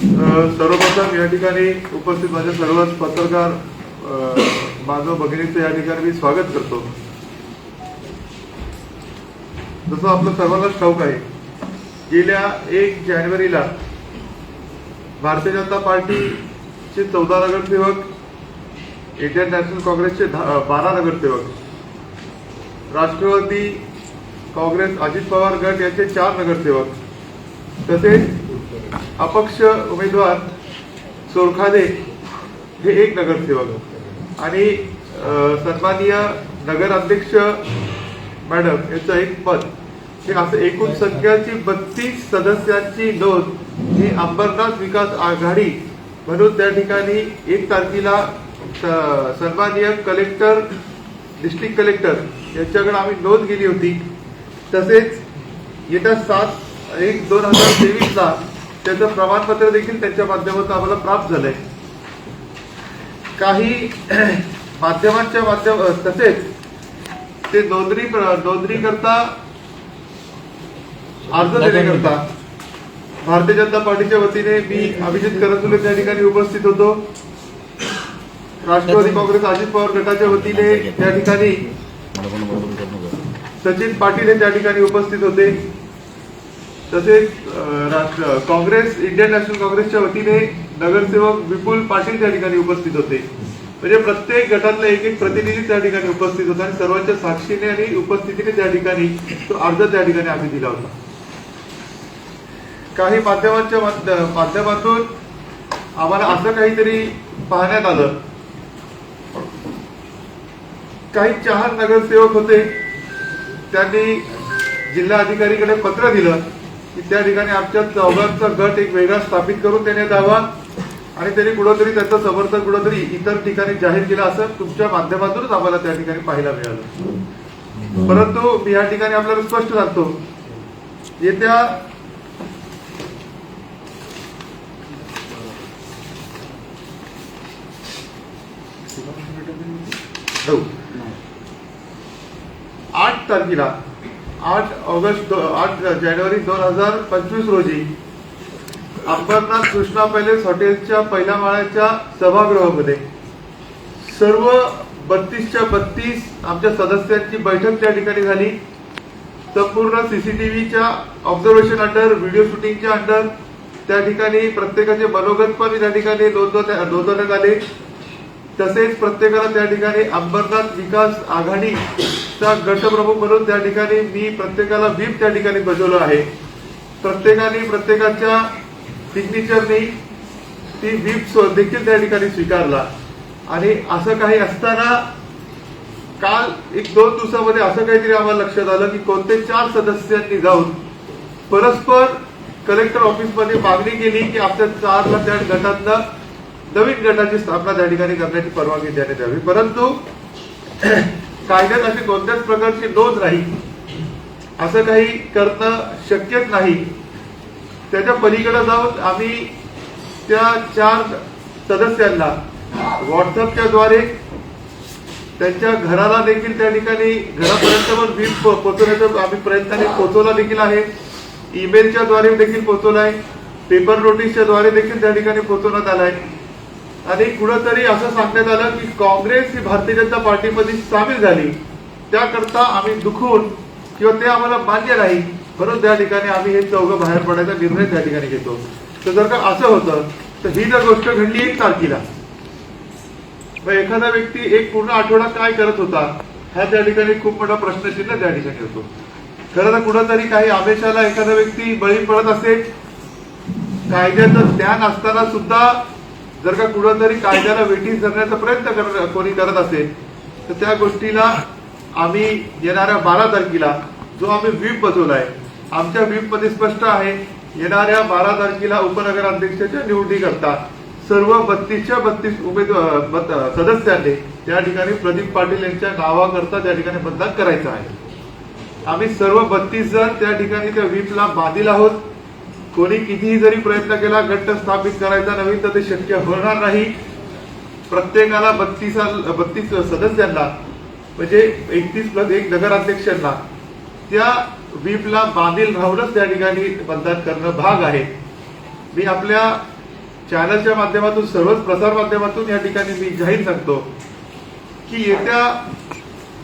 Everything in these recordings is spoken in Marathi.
सर्वप्रथम या ठिकाणी उपस्थित माझ्या सर्वच पत्रकार बांधव भगिनीचं या ठिकाणी मी स्वागत करतो. जसं आपलं सर्वांनाच ठाऊक आहे गेल्या एक जानेवारीला भारतीय जनता पार्टीचे चौदा नगरसेवक इंडियन नॅशनल काँग्रेसचे बारा नगरसेवक राष्ट्रवादी काँग्रेस अजित पवार गट यांचे चार नगरसेवक तसेच अपक्ष उमेदवार सोरखादे हे एक नगरसेवक आणि अ, सन्माननीय नगराध्यक्ष मॅडम याचं एक पद. हे असं एकूण संख्याची बत्तीस सदस्यांची नोंद ही अंबरनाथ विकास आघाडी म्हणून त्या ठिकाणी एक तारखेला स- सन्माननीय कलेक्टर डिस्ट्रिक्ट कलेक्टर यांच्याकडे आम्ही नोंद केली होती. तसेच येत्या सात एक दोन हजार तेवीसला त्याचं प्रमाणपत्र देखील त्यांच्या माध्यमातून आम्हाला प्राप्त झालंय. काही माध्यमांच्या माध्यम तसेच ते नोंदणी नोंदणी करता अर्ज देण्याकरता भारतीय जनता पार्टीच्या वतीने मी अभिजित करंदुले त्या ठिकाणी उपस्थित होतो. राष्ट्रवादी काँग्रेस अजित पवार गटाच्या वतीने त्या ठिकाणी सचिन पाटील हे त्या ठिकाणी उपस्थित होते. तसेच काँग्रेस इंडियन नॅशनल काँग्रेसच्या वतीने नगरसेवक विपुल पाटील त्या ठिकाणी उपस्थित होते. म्हणजे प्रत्येक गटातला एक एक प्रतिनिधी त्या ठिकाणी उपस्थित होता आणि सर्वांच्या साक्षीने आणि उपस्थितीने त्या ठिकाणी तो अर्ज त्या ठिकाणी आम्ही दिला होता. काही माध्यमांच्या माध्यमातून आम्हाला असं काहीतरी पाहण्यात आलं. काही चार नगरसेवक होते. त्यांनी जिल्हा अधिकारीकडे पत्र दिलं. की त्या ठिकाणी आमच्या चौघांचा गट एक वेगळा स्थापित करून त्याने यावा आणि त्यांनी कुठंतरी त्याचं समर्थन कुठंतरी इतर ठिकाणी जाहीर केलं असं तुमच्या माध्यमातूनच आम्हाला त्या ठिकाणी पाहायला मिळालं. परंतु मी या ठिकाणी आपल्याला स्पष्ट सांगतो येत्या हो. आठ तारखेला आठ ऑगस्ट दो- आठ जानेवारी दोन हजार पंचवीस रोजी अंबरनाथ कृष्णा पॅलेस हॉटेलच्या पहिल्या माळ्याच्या सभागृहामध्ये सर्व बत्तीसच्या बत्तीस आमच्या सदस्यांची बैठक त्या ठिकाणी झाली. संपूर्ण सीसीटीव्हीच्या ऑब्झर्वेशन अंडर व्हिडिओ शूटिंगच्या अंडर त्या ठिकाणी प्रत्येकाचे मनोगत पण त्या ठिकाणी नोंदवण्यात आले. तसेच प्रत्येकाला त्या ठिकाणी अंबरनाथ विकास आघाडीचा गटप्रमुख म्हणून त्या ठिकाणी मी प्रत्येकाला व्हीप त्या ठिकाणी बजवलं आहे. प्रत्येकाने प्रत्येकाच्या सिग्नेचरनी ती व्हीप देखील त्या ठिकाणी स्वीकारला. आणि असं काही असताना काल एक दोन दिवसामध्ये असं काहीतरी आम्हाला लक्षात आलं की कोणते चार सदस्यांनी जाऊन परस्पर कलेक्टर ऑफिसमध्ये मागणी केली की आपल्या चारला त्या गटातनं नवीन गटाची स्थापना त्या ठिकाणी करण्याची परवानगी देण्यात यावी परंतु कायद्यात अशी कोणत्याच प्रकारची नोंद नाही. असं काही करणं शक्यच नाही. त्याच्या पलीकडे जाऊन आम्ही त्या चार सदस्यांना व्हॉट्सअपच्या द्वारे त्यांच्या घराला देखील त्या ठिकाणी घरापर्यंत पण वीज पो- पोहोचवण्याचा आम्ही प्रयत्नाने पोहोचवला देखील आहे. ईमेलच्या द्वारे देखील पोहोचवला आहे. पेपर नोटीसच्या द्वारे देखील त्या ठिकाणी पोहोचवण्यात आहे. आणि कुठंतरी असं सांगण्यात आलं की काँग्रेस ही भारतीय जनता पार्टीमध्ये सामील झाली. त्याकरता आम्ही दुखून किंवा ते आम्हाला मान्य नाही म्हणून त्या ठिकाणी आम्ही हे चौघं बाहेर पडायचा निर्णय त्या ठिकाणी घेतो. तर जर का असं होतं तर ही जर गोष्ट घडली एक तारखेला मग एखादा व्यक्ती एक पूर्ण आठवडा काय करत होता हा त्या ठिकाणी खूप मोठा प्रश्नचिन्ह त्या ठिकाणी होतो. खरं तर कुठंतरी काही आवेशाला एखादा व्यक्ती बळी पडत असेल कायद्याचं ज्ञान असताना सुद्धा जर का कुठंतरी कायद्याला वेटीस धरण्याचा प्रयत्न कर कोणी करत असेल तर त्या गोष्टीला आम्ही येणाऱ्या बारा तारखेला जो आम्ही व्हीप बसवलाय आमच्या व्हीपमध्ये स्पष्ट आहे येणाऱ्या बारा तारखेला उपनगराध्यक्षाच्या निवडीकरता सर्व बत्तीसच्या बत्तीस उमेदवार सदस्यांनी त्या ठिकाणी प्रदीप पाटील यांच्या नावाकरता त्या ठिकाणी मतदान करायचं आहे. आम्ही सर्व बत्तीस जण त्या ठिकाणी त्या व्हीपला बांधील आहोत. कोणी कितीही जरी प्रयत्न केला गट स्थापित करायचा नवीन तर ते शक्य होणार नाही. प्रत्येकाला बत्तीस बत्तीस सदस्यांना म्हणजे एकतीस प्लस एक नगराध्यक्षांना त्या व्हीपला बांधील राहूनच त्या ठिकाणी मतदान करणं भाग आहे. मी आपल्या चॅनलच्या माध्यमातून सर्वच प्रसार माध्यमातून या ठिकाणी मी जाहीर सांगतो की येत्या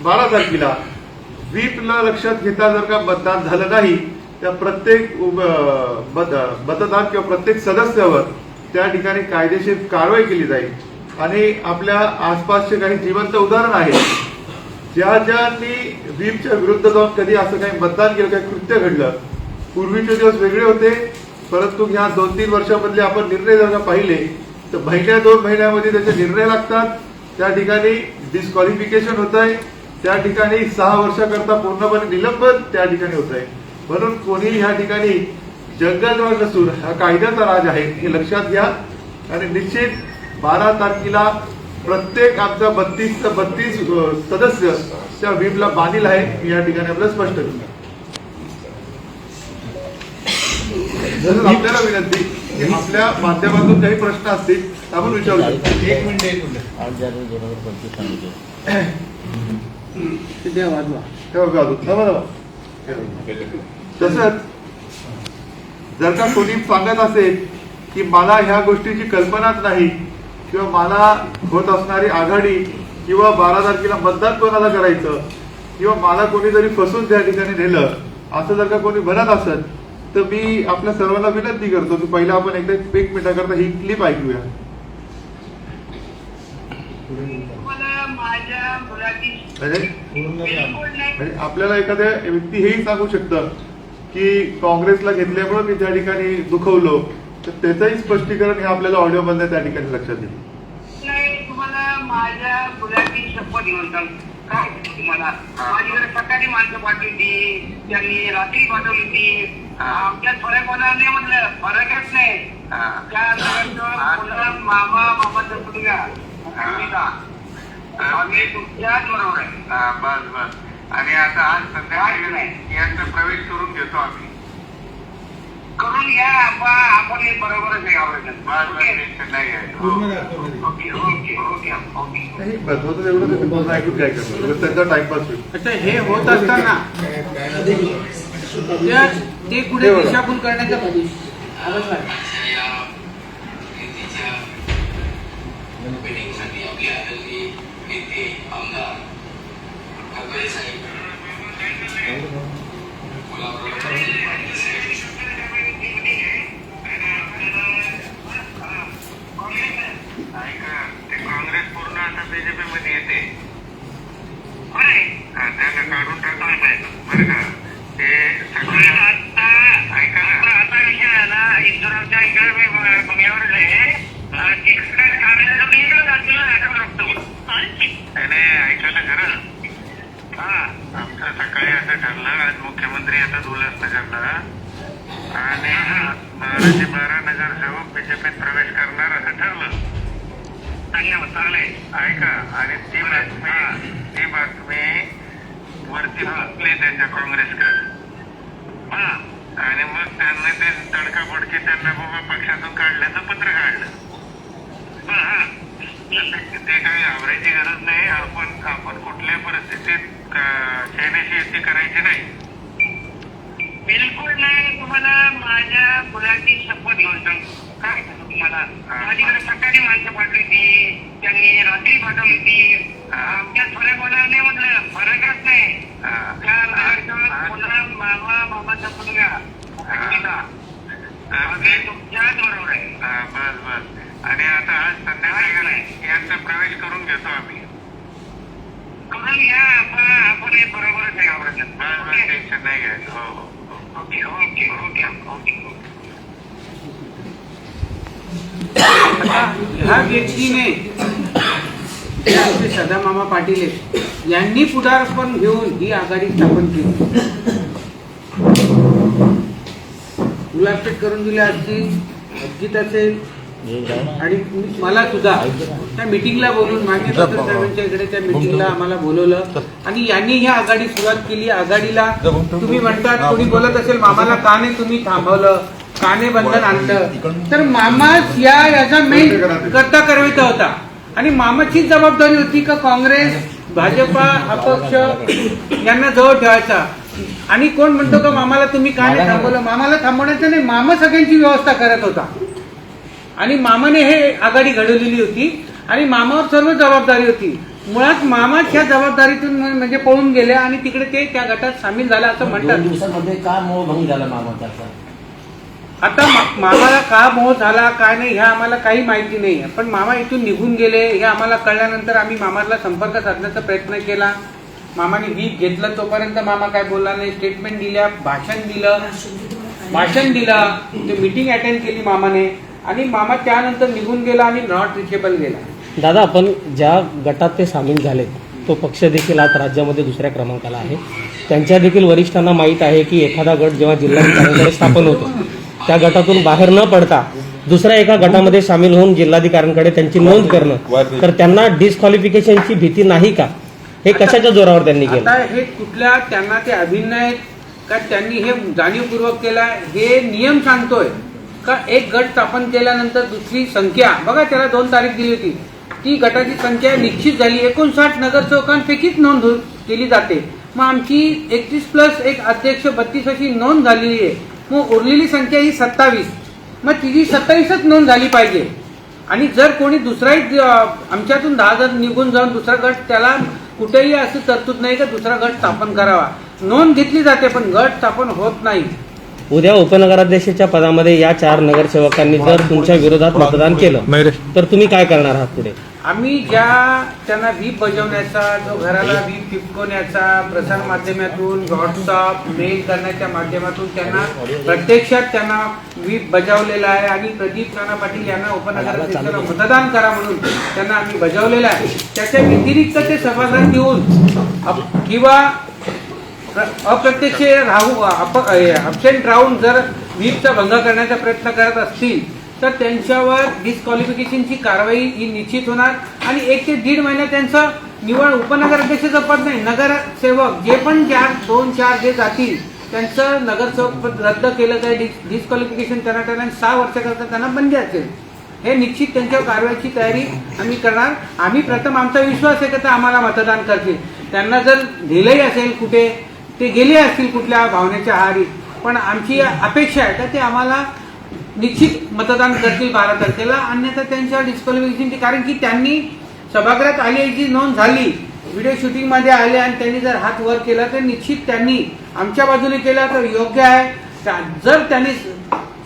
बारा तारखेला व्हीपला लक्षात घेता जर का मतदान झालं नाही त्या प्रत्येक मतदार मतदान किंवा प्रत्येक सदस्यावर त्या ठिकाणी कायदेशीर कारवाई केली जाईल. आणि आपल्या आसपासचे काही जिवंत उदाहरण आहे ज्या ज्यांनी व्हीपच्या विरुद्ध जाऊन कधी असं काही मतदान केलं काही कृत्य घडलं पूर्वीचे दिवस वेगळे होते परंतु ह्या दोन तीन वर्षामधले आपण निर्णय जर पाहिले तर महिन्या दोन महिन्यामध्ये त्याचे निर्णय लागतात. त्या ठिकाणी डिस्क्वालिफिकेशन होत आहे त्या ठिकाणी सहा वर्षाकरता पूर्णपणे निलंबन त्या ठिकाणी होत आहे म्हणून कोणी ह्या ठिकाणी जंगलराज नसून हा कायद्याचा राज आहे हे लक्षात घ्या. आणि निश्चित बारा तारखेला प्रत्येक आमचा बत्तीस बत्तीस सदस्य त्या व्हीपला बांधील आहे मी या ठिकाणी आपल्याला स्पष्ट तसंच आपल्याला विनंती की आपल्या माध्यमातून काही प्रश्न असतील आपण विचारू शकतो. एक मिनिट एक मिनिट. आठ जानेवारी तसंच जर का कोणी सांगत असेल की मला ह्या गोष्टीची कल्पनाच नाही किंवा मला होत असणारी आघाडी किंवा बारा तारखेला मतदान कोणाला करायचं किंवा मला कोणीतरी फसून त्या ठिकाणी नेलं असं जर का कोणी म्हणत असेल तर मी आपल्या सर्वांना विनंती करतो की पहिला आपण एकदा एक मिनिटाकरता ही क्लिप ऐकूया. म्हणजे आपल्याला एखाद्या व्यक्ती हेही सांगू शकतं की काँग्रेसला घेतल्यामुळे मी त्या ठिकाणी दुखवलो. तर त्याचंही स्पष्टीकरण हे आपल्याला ऑडिओ मधल्या त्या ठिकाणी लक्षात येईल. नाही तुम्हाला माझ्या मुलाची शपथ घेऊन काय तुम्हाला? सकाळी माणसं पाठवली त्यांनी रात्री पाठवली. होणार नाही म्हटलं फरकच नाही. त्या मामा मामाचा मुलगा. मुलगा. आम्ही तुमच्याच बरोबर आहे. बस बस. आणि आता आज संध्याकाळी यांचा प्रवेश करून घेतो आम्ही करून घ्या आपण हे बरोबरच त्यांचा टाइमपास होईल हे होत असताना ते पुढे दिशाभूल करण्याचा आवाज नाही. ऐका ते काँग्रेस पूर्ण आता बीजेपी मध्ये येते होय. काढून का ते आता आता विषय आला इंदुराच्या इकडे मी बंगल्यावर आहे अं, तिकडे काढायचं मी इकडे जातीला आठवण लागतो नाही, नाही ऐका ना खरं हा आमचं सकाळी असं ठरलं आज मुख्यमंत्री येतात उल्हासनगरला आणि बाराशे बारा नगरसेवक बीजेपीत प्रवेश करणार असं ठरलं. ऐका आणि ती बातमी ती बातमी वरती पोचली त्यांच्या काँग्रेसकडे. हा. आणि मग त्यांनी ते तडकाफडकी त्यांना बाबा पक्षातून काढल्याचं पत्र काढलं. ते काही घाबरायची गरज नाही. आपण आपण कुठल्याही परिस्थितीत सेनेशी युती करायची नाही. बिलकुल नाही. तुम्हाला माझ्या मुलाची शपथ घेऊन सांग काय सांगू तुम्हाला? माझ्याकडे सकाळी माणसं पाठवली. त्यांनी रात्री पाठवली. ती आमच्यात फरक होणार नाही म्हटलं फरकच नाही. मुलं मामा मामाचा मुलगा. तुमच्याच बरोबर आहे. बस बस. आणि आता आज संध्याकाळी यांचा प्रवेश करून घेतो आम्ही. करून घ्या आपण आपण हे बरोबरच आहे टेन्शन नाही घ्यायचं. हो हो. ह्या व्यक्तीने सदामामा पाटील यांनी पुढारपण घेऊन ही आघाडी स्थापन केली. गुलाबपेट करून दिली असती अजित असेल आणि मला सुद्धा. त्या मिटिंगला बोलून मागे साहेबांच्या इकडे त्या मिटिंगला आम्हाला बोलवलं. आणि यांनी ही आघाडी सुरुवात केली. आघाडीला तुम्ही म्हणतात कोणी बोलत असेल मामाला का नाही तुम्ही थांबवलं? का नाही बंधन आणलं तर मामा या याचा मेन करता करविता होता. आणि मामाची जबाबदारी होती का काँग्रेस भाजपा अपक्ष यांना जवळ ठेवायचा. आणि कोण म्हणतो का मामाला तुम्ही का नाही थांबवलं? मामाला थांबवण्याचं नाही. मामा सगळ्यांची व्यवस्था करत होता. आणि मामाने हे आघाडी घडवलेली होती. आणि मामावर सर्व जबाबदारी होती. मुळात मामाच ह्या जबाबदारीतून म्हण- म्हणजे पळून गेले आणि तिकडे ते त्या गटात सामील झाले असं म्हणतात. दिवसामध्ये का मोह भंग झाला मामाचा? आता मामाला का मोह झाला काय नाही ह्या आम्हाला काही माहिती नाही. आहे पण मामा इथून निघून गेले हे आम्हाला कळल्यानंतर आम्ही मामाला संपर्क साधण्याचा प्रयत्न केला. मामाने वीक घेतलं तोपर्यंत मामा काय बोलला नाही स्टेटमेंट दिल्या भाषण दिलं. भाषण दिलं ते मीटिंग अटेंड केली मामाने. आणि मामा त्यानंतर निघून गेला आणि नॉट रिचेबल गेला. दादा आपण ज्या गटात ते सामील झाले तो पक्ष देखील आज राज्यामध्ये दुसऱ्या क्रमांकाला आहे. त्यांच्या देखील वरिष्ठांना माहीत आहे की एखादा गट जेव्हा जिल्हाधिकाऱ्यांकडे स्थापन होतो त्या गटातून बाहेर न पडता दुसऱ्या एका गटामध्ये सामील होऊन जिल्हाधिकाऱ्यांकडे त्यांची नोंद करणं. तर त्यांना डिस्क्वालिफिकेशनची भीती नाही का? हे कशाच्या जोरावर त्यांनी केलं? हे कुठल्या त्यांना ते अभिनय आहेत? का त्यांनी हे जाणीवपूर्वक केला हे नियम सांगतोय. का एक गट स्थापन केल्यानंतर दुसरी संख्या? बघा त्याला दोन तारीख दिली होती. ती गटाची संख्या निश्चित झाली. एकोणसाठ नगरसेवकांपैकीच नोंद हो- केली जाते. मग आमची एकतीस प्लस एक अध्यक्ष बत्तीस अशी नोंद झालेली आहे. मग उरलेली संख्या ही सत्तावीस. मग तिची सत्तावीसच नोंद झाली पाहिजे. आणि जर कोणी दुसराही आमच्यातून दहा जण निघून जाऊन दुसरा गट त्याला कुठेही असं तरतूद नाही का दुसरा गट स्थापन करावा. नोंद घेतली जाते पण गट स्थापन होत नाही. उद्या उपनगराध्यक्षाच्या पदामध्ये या चार नगरसेवकांनी जर तुमच्या विरोधात मतदान केलं तर तुम्ही काय करणार आहात पुढे? आम्ही ज्या त्यांना व्हीप बजावण्याचा जो घराला व्हीप चिपकवण्याचा प्रसार माध्यमातून व्हॉट्सअप मेल करण्याच्या माध्यमातून त्यांना प्रत्यक्षात त्यांना व्हीप बजावलेला आहे आणि प्रदीप नाना पाटील यांना उपनगराध्यक्षाला मतदान करा म्हणून त्यांना आम्ही बजावलेलं आहे. त्याच्या व्यतिरिक्त ते येऊन अप- किंवा प्र- अप्रत्यक्ष राहू अबसेंट राहून जर व्हीपचा भंग करण्याचा प्रयत्न करत असतील तर त्यांच्यावर डिस्क्वालिफिकेशनची कारवाई ही निश्चित होणार. आणि एक ते दीड महिन्यात त्यांचं निवड उपनगराध्यक्षाचं पद नाही नगरसेवक जे पण चार दोन चार जे जातील त्यांचं नगरसेवक पद रद्द केलं जाईल. डिस्क्वालिफिकेशन त्यांना त्यांना सहा वर्षाकरता त्यांना बंदी असेल. हे निश्चित त्यांच्यावर कारवाईची तयारी आम्ही करणार. आम्ही प्रथम आमचा विश्वास आहे का ते आम्हाला मतदान करतील. त्यांना जर दिलंही असेल कुठे ते गेले असतील कुठल्या भावनेच्या आहारी पण आमची अपेक्षा आहे का ते आम्हाला निश्चित मतदान करतील बारा तारखेला. अन्यथा त्यांच्या डिस्क्वालिफिकेशनची कारण की त्यांनी सभागृहात आल्याची नोंद झाली. व्हिडिओ शूटिंगमध्ये आले आणि त्यांनी जर हात वर केला तर निश्चित त्यांनी आमच्या बाजूने केला तर योग्य आहे. त्या- जर त्यांनी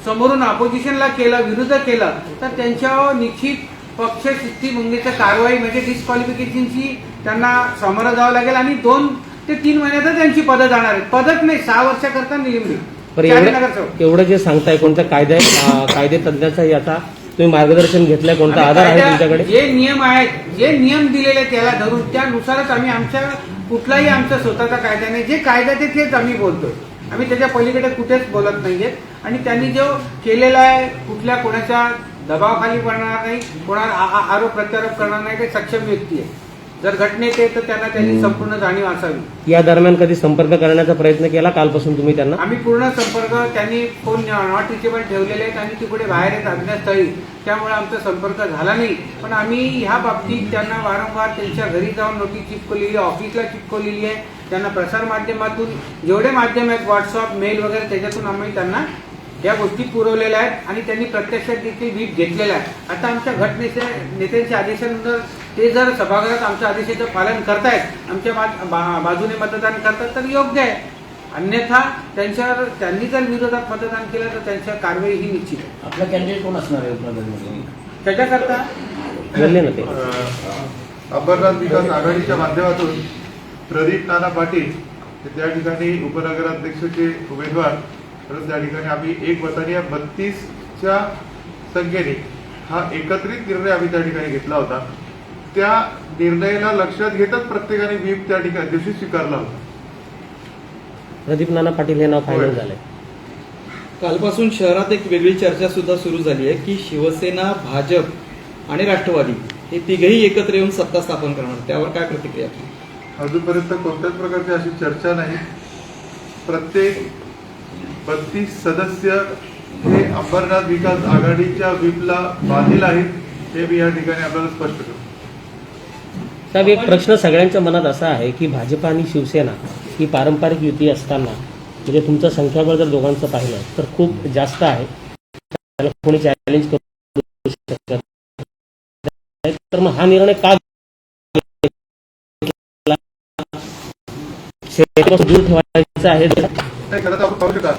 समोरून अपोजिशनला केलं विरुद्ध केलं तर त्यांच्यावर निश्चित पक्ष शिस्तीभंगीच्या कारवाई म्हणजे डिस्क्वालिफिकेशनची त्यांना सामोरं जावं लागेल. आणि दोन ते तीन महिन्यातच त्यांची पदं जाणार आहेत. पदक नाही सहा वर्षाकरता निलंबित. बरं एवढं. एवढं जे सांगताय कोणत्या कायदे कायदे तज्ञाचा याचा तुम्ही मार्गदर्शन घेतलंय कोणता आधार आहे तुमच्याकडे? जे नियम आहेत जे नियम दिलेले त्याला धरून त्यानुसारच आम्ही आमच्या कुठलाही आमचा स्वतःचा कायदा नाही. जे कायदा ते तेच आम्ही बोलतोय. आम्ही त्याच्या पलीकडे कुठेच बोलत नाहीयेत आणि त्यांनी जो केलेला आहे कुठल्या कोणाच्या दबावाखाली पडणार नाही कोणाला आरोप प्रत्यारोप करणार नाही ते सक्षम व्यक्ती आहे. जर घटनेत आहे तर त्यांना त्याची संपूर्ण जाणीव असावी. या दरम्यान कधी संपर्क करण्याचा प्रयत्न केला? कालपासून तुम्ही त्यांना? आम्ही पूर्ण संपर्क त्यांनी फोन नॉट रिचेबल ठेवलेले आहेत आणि तिकडे बाहेर आहेत अज्ञातस्थळी. त्यामुळे आमचा संपर्क झाला नाही. पण आम्ही ह्या बाबतीत त्यांना वारंवार त्यांच्या घरी जाऊन नोटीस चिपकवलेली आहे ऑफिसला चिपकवलेली आहे. त्यांना प्रसार माध्यमातून जेवढे माध्यम आहेत व्हॉट्सअप मेल वगैरे त्याच्यातून आम्ही त्यांना या गोष्टी पुरवलेल्या आहेत आणि त्यांनी प्रत्यक्षात देखील वीप घेतलेला आहे आता आमच्या घटनेच्या नेत्यांच्या आदेशानंतर ते जर सभागृहात आमच्या आदेशाचं पालन करतायत आमच्या बाजूने मतदान करतात तर योग्य आहे. अन्यथा त्यांच्यावर त्यांनी जर विरोधात मतदान केलं तर त्यांच्या कारवाई ही निश्चित आहे. आपला कॅन्डिडेट कोण असणार आहे उपनगरमध्ये? त्याच्याकरता अंबरनाथ विकास आघाडीच्या माध्यमातून प्रदीप नाना पाटील हे त्या ठिकाणी उपनगराध्यक्षाचे उमेदवार परत त्या ठिकाणी आम्ही एक मताने बत्तीसच्या संख्येने हा एकत्रित निर्णय आम्ही त्या ठिकाणी घेतला होता. त्या निर्णयाला लक्षात घेतच प्रत्येकाने व्हीप त्या ठिकाणी दिवशी स्वीकारला होता. प्रदीप नाना पाटील हे नाव फायनल. झालंय. कालपासून शहरात एक वेगळी चर्चा सुद्धा सुरू झाली आहे की शिवसेना भाजप आणि राष्ट्रवादी हे तिघेही एकत्र येऊन सत्ता स्थापन करणार. त्यावर काय प्रतिक्रिया अजूनपर्यंत कोणत्याच प्रकारची अशी चर्चा नाही. प्रत्येक बत्तीस सदस्य हे अंबरनाथ विकास आघाडीच्या व्हीपला बांधील आहेत हे मी या ठिकाणी आपल्याला स्पष्ट करतो. साहेब एक प्रश्न सगळ्यांच्या मनात असा आहे की भाजप आणि शिवसेना ही पारंपरिक युती असताना म्हणजे तुमचं संख्याबळ जर दोघांचं पाहिलं तर खूप जास्त आहे. त्याला कोणी चॅलेंज करू शकत. तर मग हा निर्णय का दूर ठेवायचा आहे. खरं तर आपण पाहू शकाल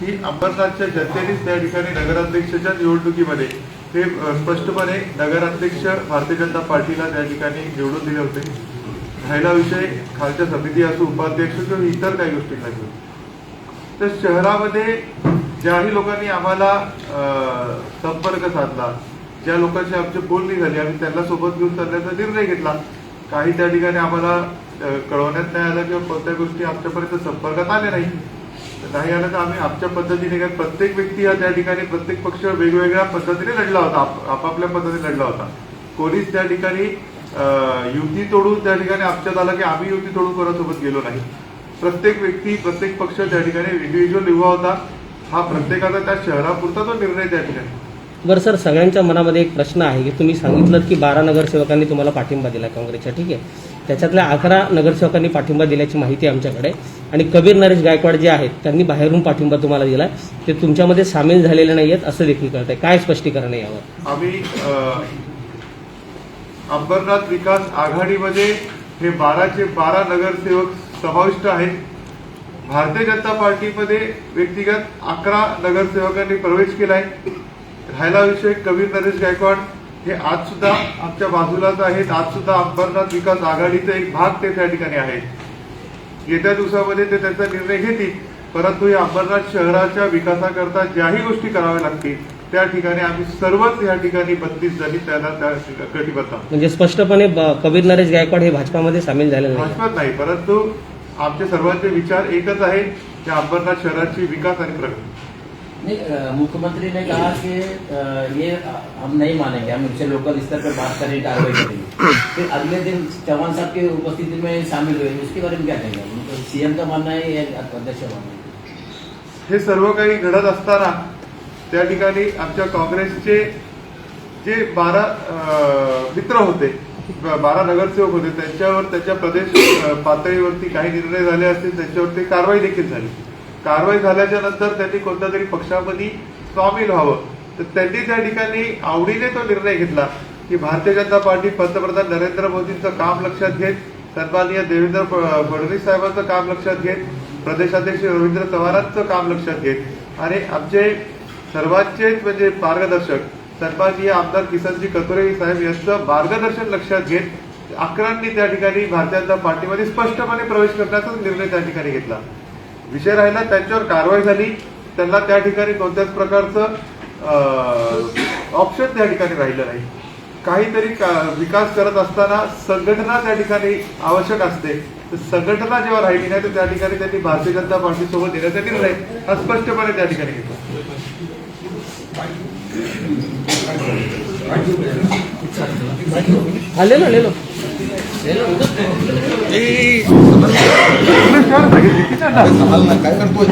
की अंबरनाथच्या जनतेनेच त्या ठिकाणी नगराध्यक्षाच्या निवडणुकीमध्ये ते स्पष्टपणे नगराध्यक्ष भारतीय जनता पार्टीला त्या ठिकाणी निवडून दिले होते. राहिला विषय खालच्या समिती असो उपाध्यक्ष किंवा इतर काही गोष्टींना घेऊन. तर शहरामध्ये ज्याही लोकांनी आम्हाला संपर्क साधला ज्या लोकांशी आमची बोलणी झाली आम्ही त्यांना सोबत घेऊन चालण्याचा निर्णय घेतला काही त्या ठिकाणी आम्हाला कळवण्यात नाही आलं किंवा कोणत्या गोष्टी आमच्यापर्यंत संपर्कात आल्या नाही नाही आलं तर आम्ही आमच्या पद्धतीने काय प्रत्येक व्यक्ती हा त्या ठिकाणी प्रत्येक पक्ष वेगवेगळ्या पद्धतीने लढला होता आप- आपापल्या पद्धतीने लढला होता. कोणीच त्या ठिकाणी युती तोडून त्या ठिकाणी आमच्यात आलं की आम्ही युती तोडून कोणासोबत गेलो नाही. प्रत्येक व्यक्ती प्रत्येक पक्ष त्या ठिकाणी इंडिव्हिज्युअल उभा होता. हा प्रत्येकाचा त्या शहरापुरता तो निर्णय त्या ठिकाणी. बरं सर सगळ्यांच्या मनामध्ये एक प्रश्न आहे की तुम्ही सांगितलं की बारा नगरसेवकांनी तुम्हाला पाठिंबा दिला काँग्रेसच्या ठीक आहे? त्याच्यातल्या अकरा नगरसेवकांनी पाठिंबा दिल्याची माहिती आमच्याकडे. आणि कबीर नरेश गायकवाड जे आहेत त्यांनी बाहेरून पाठिंबा तुम्हाला दिला ते तुमच्यामध्ये सामील झालेले नाही आहेत असं देखील करत आहे काय स्पष्टीकरण आहे यावर? आम्ही अंबरनाथ विकास आघाडीमध्ये हे बाराचे बारा नगरसेवक समाविष्ट आहेत. भारतीय जनता पार्टीमध्ये व्यक्तिगत अकरा नगरसेवकांनी प्रवेश केलाय. राहिला विषय कबीर नरेश गायकवाड. हे आज सुद्धा आमच्या बाजूलाच आहेत. आज सुद्धा अंबरनाथ विकास आघाडीचा एक भाग ते त्या ठिकाणी आहेत येत्या दिवसामध्ये ते त्यांचा निर्णय घेतील. परंतु या अंबरनाथ शहराच्या विकासाकरता ज्याही गोष्टी कराव्या लागतील त्या ठिकाणी आम्ही सर्वच या ठिकाणी बत्तीस जणी त्यांना त्या कटिबद्ध. म्हणजे स्पष्टपणे कबीर नरेश गायकवाड हे भाजपामध्ये सामील नाही भाजपात नाही परंतु आमचे सर्वांचे विचार एकच आहे की अंबरनाथ शहराची विकास आणि प्रगती. नहीं मुख्यमंत्री ने कहा कि ये हम नहीं मानेंगे हम उनसे लोकल स्तर पर बात करें कार्रवाई करेंगे। फिर अगले दिन चौहान साहब की उपस्थिति में शामिल हुए उसके बारे में क्या कहेंगे? सीएम का मानना है या अध्यक्ष का मानना है? हे सर्व काही घडत असताना त्या ठिकाणी आमच्या काँग्रेसचे जे बारा मित्र होते बारा नगरसेवक होते त्यांच्यावर त्याच्या प्रदेश पातळीवरती काही निर्णय झाले असतील त्यांच्यावरती कारवाई देखील झाली. कारवाई झाल्याच्यानंतर त्यांनी कोणत्या तरी पक्षामध्ये सामील व्हावं. तर त्यांनी त्या ठिकाणी आवडीने तो निर्णय घेतला की भारतीय जनता पार्टी पंतप्रधान नरेंद्र मोदींचं काम लक्षात घेत सन्माननीय देवेंद्र फडणवीस साहेबांचं काम लक्षात घेत प्रदेशाध्यक्ष रवींद्र चव्हाणांचं काम लक्षात घेत. आणि आमचे सर्वांचेच म्हणजे मार्गदर्शक सन्माननीय आमदार किसनजी कतोरे साहेब यांचं मार्गदर्शन लक्षात घेत अकरांनी त्या ठिकाणी भारतीय जनता पार्टीमध्ये स्पष्टपणे प्रवेश करण्याचा निर्णय त्या ठिकाणी घेतला. विषय राहिला त्यांच्यावर कारवाई झाली. त्यांना त्या ठिकाणी कोणत्याच प्रकारचं ऑप्शन त्या ठिकाणी राहिलं नाही. काहीतरी का- विकास करत असताना संघटना त्या ठिकाणी आवश्यक असते. तर संघटना जेव्हा राहिली नाही तर त्या ठिकाणी त्यांनी भारतीय जनता पार्टी सोबत येण्याचा निर्णय हा स्पष्टपणे त्या ठिकाणी घेतला. Ini sebenarnya, ini sekarang lagi di kita dah. Kalau nak kaya kan pun.